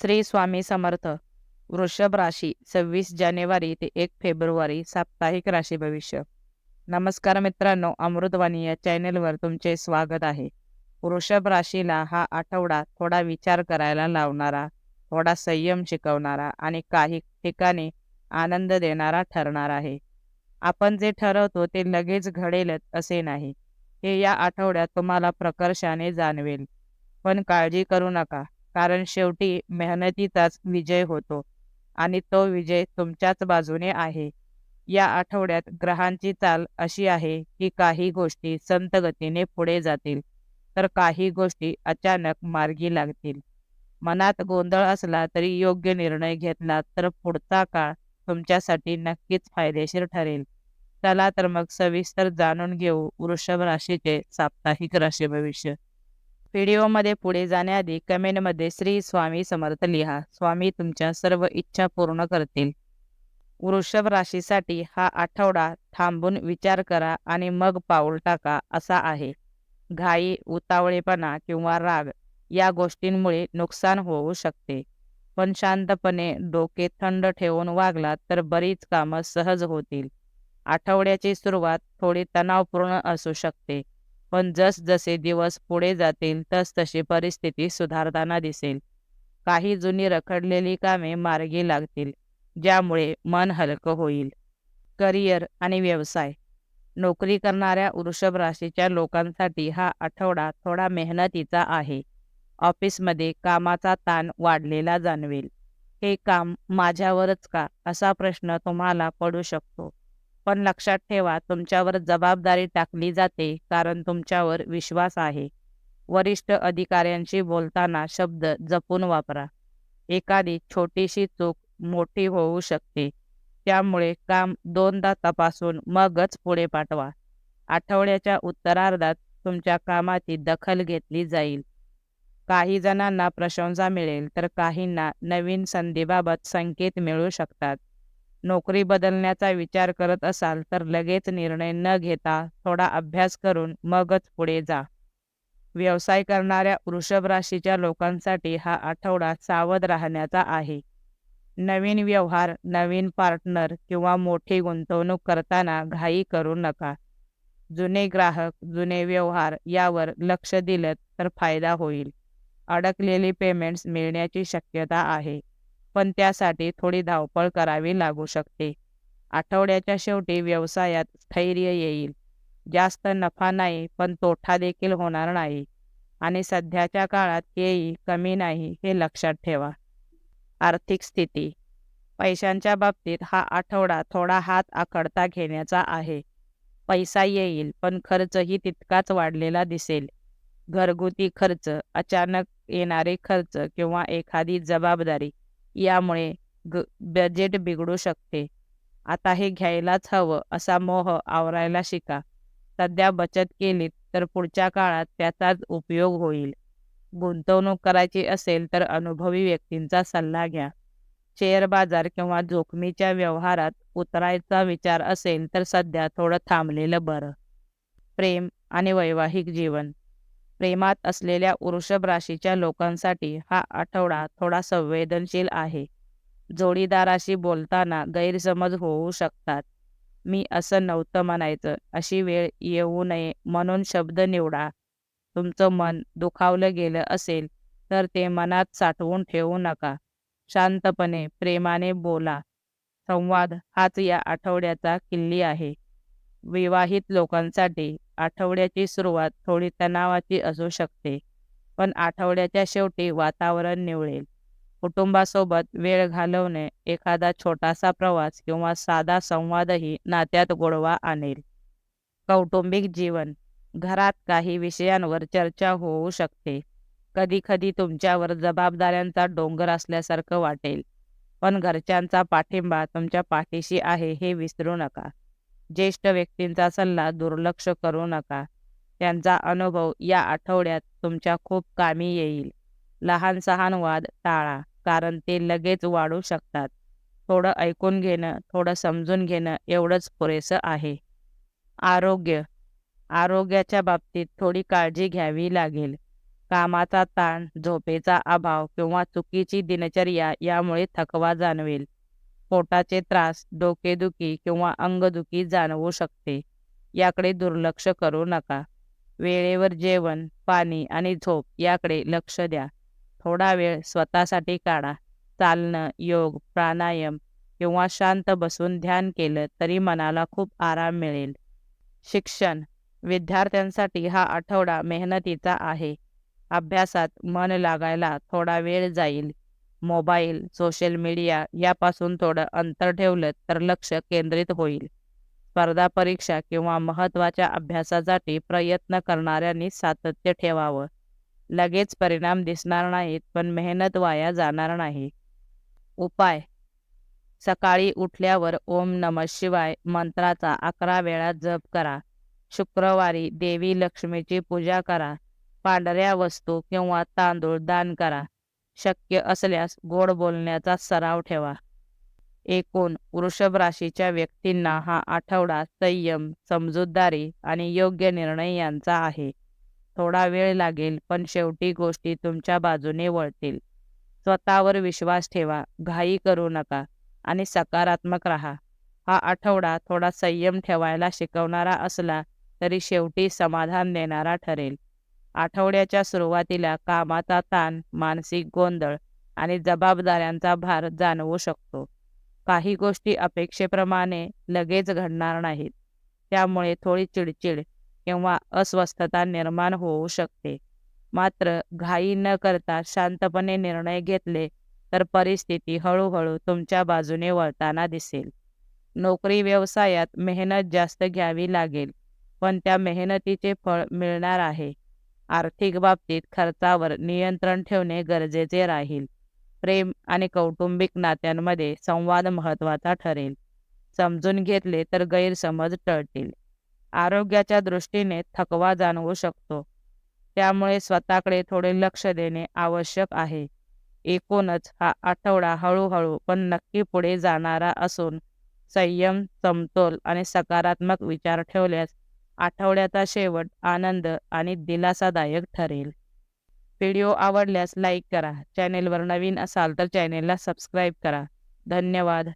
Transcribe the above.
श्री स्वामी समर्थ. वृषभ राशी सव्वीस जानेवारी ते एक फेब्रुवारी साप्ताहिक राशी भविष्य. नमस्कार मित्रांनो अमृतवाणी या चॅनेलवर तुमचे स्वागत आहे. वृषभ राशीला हा आठवडा थोडा विचार करायला लावणारा थोडा संयम शिकवणारा आणि काही ठिकाणी आनंद देणारा ठरणार आहे. आपण जे ठरवतो ते लगेच घडेलच असे नाही. हे या आठवड्यात तुम्हाला प्रकर्षाने जाणवेल. पण काळजी करू नका. कारण शेवटी मेहनतीचाच विजय होतो आणि तो विजय तुमच्याच बाजूने आहे. या आठवड्यात ग्रहांची चाल अशी आहे की काही गोष्टी संत गतीने पुढे जातील तर काही गोष्टी अचानक मार्गी लागतील. मनात गोंधळ असला तरी योग्य निर्णय घेतला तर पुढचा काळ तुमच्यासाठी नक्कीच फायदेशीर ठरेल. चला तर मग सविस्तर जाणून घेऊ वृषभ राशीचे साप्ताहिक राशी भविष्य. व्हिडिओमध्ये पुढे जाण्याआधी कमेंटमध्ये श्री स्वामी समर्थ लिहा. स्वामी तुमच्या सर्व इच्छा पूर्ण करतील. वृषभ राशीसाठी हा आठवडा थांबून विचार करा आणि मग पाऊल टाका असा आहे. घाई उतावळेपणा किंवा राग या गोष्टींमुळे नुकसान होऊ शकते. पण शांतपणे डोके थंड ठेवून वागलात तर बरीच कामं सहज होतील. आठवड्याची सुरुवात थोडी तणावपूर्ण असू शकते. पण जसजसे दिवस पुढे जातील तसतशी परिस्थिती सुधारताना दिसेल. काही जुनी रखडलेली कामे मार्गी लागतील ज्यामुळे मन हलकं होईल. करिअर आणि व्यवसाय. नोकरी करणाऱ्या वृषभ राशीच्या लोकांसाठी हा आठवडा थोडा मेहनतीचा आहे. ऑफिसमध्ये कामाचा ताण वाढलेला जाणवेल. हे काम माझ्यावरच का? असा प्रश्न तुम्हाला पडू शकतो. पण लक्षात ठेवा तुमच्यावर जबाबदारी टाकली जाते कारण तुमच्यावर विश्वास आहे. वरिष्ठ अधिकाऱ्यांशी बोलताना शब्द जपून वापरा. एखादी छोटीशी चूक मोठी होऊ शकते. त्यामुळे काम दोनदा तपासून मगच पुढे पाठवा. आठवड्याच्या उत्तरार्धात तुमच्या कामाची दखल घेतली जाईल. काही जणांना प्रशंसा मिळेल तर काहींना नवीन संधीबाबत संकेत मिळू शकतात. नोकरी बदलण्याचा विचार करत असाल तर लगेच निर्णय न घेता थोडा अभ्यास करून मगच पुढे जा. व्यवसाय करणाऱ्या वृषभ राशीच्या लोकांसाठी हा आठवडा सावध राहण्याचा आहे. नवीन व्यवहार नवीन पार्टनर किंवा मोठी गुंतवणूक करताना घाई करू नका. जुने ग्राहक जुने व्यवहार यावर लक्ष दिलं तर फायदा होईल. अडकलेली पेमेंट्स मिळण्याची शक्यता आहे. पण त्यासाठी थोडी धावपळ करावी लागू शकते. आठवड्याच्या शेवटी व्यवसायात स्थैर्य येईल. जास्त नफा नाही पण तोटा देखील होणार नाही. आणि सध्याच्या काळात केही कमी नाही हे लक्षात ठेवा. आर्थिक स्थिती. पैशांच्या बाबतीत हा आठवडा थोडा हात आखडता घेण्याचा आहे. पैसा येईल पण खर्चही तितकाच वाढलेला दिसेल. घरगुती खर्च अचानक येणारे खर्च किंवा एखादी जबाबदारी यामुळे बजेट बिघडू शकते. आता हे घ्यायलाच हवं असा मोह आवरायला शिका. सध्या बचत केलीत तर पुढच्या काळात त्याचाच उपयोग होईल. गुंतवणूक करायची असेल तर अनुभवी व्यक्तींचा सल्ला घ्या. शेअर बाजार किंवा जोखमीच्या व्यवहारात उतरायचा विचार असेल तर सध्या थोडं थांबलेलं बरं. प्रेम आणि वैवाहिक जीवन. प्रेमात असलेल्या वृषभ राशीच्या लोकांसाठी हा आठवडा थोडा संवेदनशील आहे. जोडीदाराशी बोलताना गैरसमज होऊ शकतात. मी असं नव्हतं म्हणायचं. अशी वेळ येऊ नये म्हणून शब्द निवडा. तुमचं मन दुखावलं गेलं असेल तर ते मनात साठवून ठेवू नका. शांतपणे प्रेमाने बोला. संवाद हाच या आठवड्याचा किल्ली आहे. विवाहित लोकांसाठी आठवड्याची सुरुवात थोडी तणावाची असू शकते पण आठवड्याच्या शेवटी वातावरण निवळेल. कुटुंबासोबत वेळ घालवणे एखादा छोटासा प्रवास किंवा साधा संवादही नात्यात गोडवा आणेल. कौटुंबिक जीवन घरात काही विषयांवर चर्चा होऊ शकते. कधी कधी तुमच्यावर जबाबदाऱ्यांचा डोंगर असल्यासारखं वाटेल पण घरच्यांचा पाठिंबा तुमच्या पाठीशी आहे हे विसरू नका. ज्येष्ठ व्यक्तींचा सल्ला दुर्लक्ष करू नका. त्यांचा अनुभव या आठवड्यात तुमच्या खूप कामी येईल. लहान सहान वाद टाळा कारण ते लगेच वाढू शकतात. थोडं ऐकून घेणं थोडं समजून घेणं एवढंच पुरेसं आहे. आरोग्य आरोग्याच्या बाबतीत थोडी काळजी घ्यावी लागेल. कामाचा ताण झोपेचा अभाव किंवा चुकीची दिनचर्या यामुळे थकवा जाणवेल. पोटाचे त्रास डोकेदुखी किंवा अंगदुखी जाणवू शकते. याकडे दुर्लक्ष करू नका. वेळेवर जेवण पाणी आणि झोप याकडे लक्ष द्या. थोडा वेळ स्वतःसाठी काढा. चालणं योग प्राणायाम किंवा शांत बसून ध्यान केलं तरी मनाला खूप आराम मिळेल. शिक्षण. विद्यार्थ्यांसाठी हा आठवडा मेहनतीचा आहे. अभ्यासात मन लागायला थोडा वेळ जाईल. मोबाईल सोशल मीडिया यापासून थोडं अंतर ठेवलं तर लक्ष केंद्रित होईल. स्पर्धा परीक्षा किंवा महत्त्वाच्या अभ्यासासाठी प्रयत्न करणाऱ्यांनी सातत्य ठेवावं. लगेच परिणाम दिसणार नाहीत पण मेहनत वाया जाणार नाही. उपाय. सकाळी उठल्यावर ओम नम शिवाय मंत्राचा अकरा वेळा जप करा. शुक्रवारी देवी लक्ष्मीची पूजा करा. पांढऱ्या वस्तू किंवा तांदूळ दान करा. शक्य असल्यास गोड बोलण्याचा सराव ठेवा. एकूण वृषभ राशीच्या व्यक्तींना हा आठवडा संयम समजूतदारी आणि योग्य निर्णय यांचा आहे. थोडा वेळ लागेल पण शेवटी गोष्टी तुमच्या बाजूने वळतील. स्वतःवर विश्वास ठेवा घाई करू नका आणि सकारात्मक राहा. हा आठवडा थोडा संयम ठेवायला शिकवणारा असला तरी शेवटी समाधान देणारा ठरेल. आठवड्याच्या सुरुवातीला कामाचा ताण मानसिक गोंधळ आणि जबाबदाऱ्यांचा भार जाणवू शकतो. काही गोष्टी अपेक्षेप्रमाणे लगेच घडणार नाहीत. त्यामुळे थोडी चिडचिड किंवा अस्वस्थता निर्माण होऊ शकते. मात्र घाई न करता शांतपणे निर्णय घेतले तर परिस्थिती हळूहळू तुमच्या बाजूने वळताना दिसेल. नोकरी व्यवसायात मेहनत जास्त घ्यावी लागेल पण त्या मेहनतीचे फळ मिळणार आहे. आर्थिक बाबतीत खर्चावर नियंत्रण ठेवणे गरजेचे राहील. प्रेम आणि कौटुंबिक नात्यांमध्ये संवाद महत्त्वाचा ठरेल. समजून घेतले तर गैरसमज टळतील. आरोग्याच्या दृष्टीने थकवा जाणवू शकतो. त्यामुळे स्वतःकडे थोडे लक्ष देणे आवश्यक आहे. एकूणच हा आठवडा हळूहळू पण नक्की पुढे जाणारा असून संयम समतोल आणि सकारात्मक विचार ठेवल्यास आठवड्याचा शेवट आनंद आणि दिलासादायक ठरेल. व्हिडिओ आवडल्यास लाईक करा. चॅनेलवर नवीन असाल तर चॅनेलला सबस्क्राईब करा. धन्यवाद.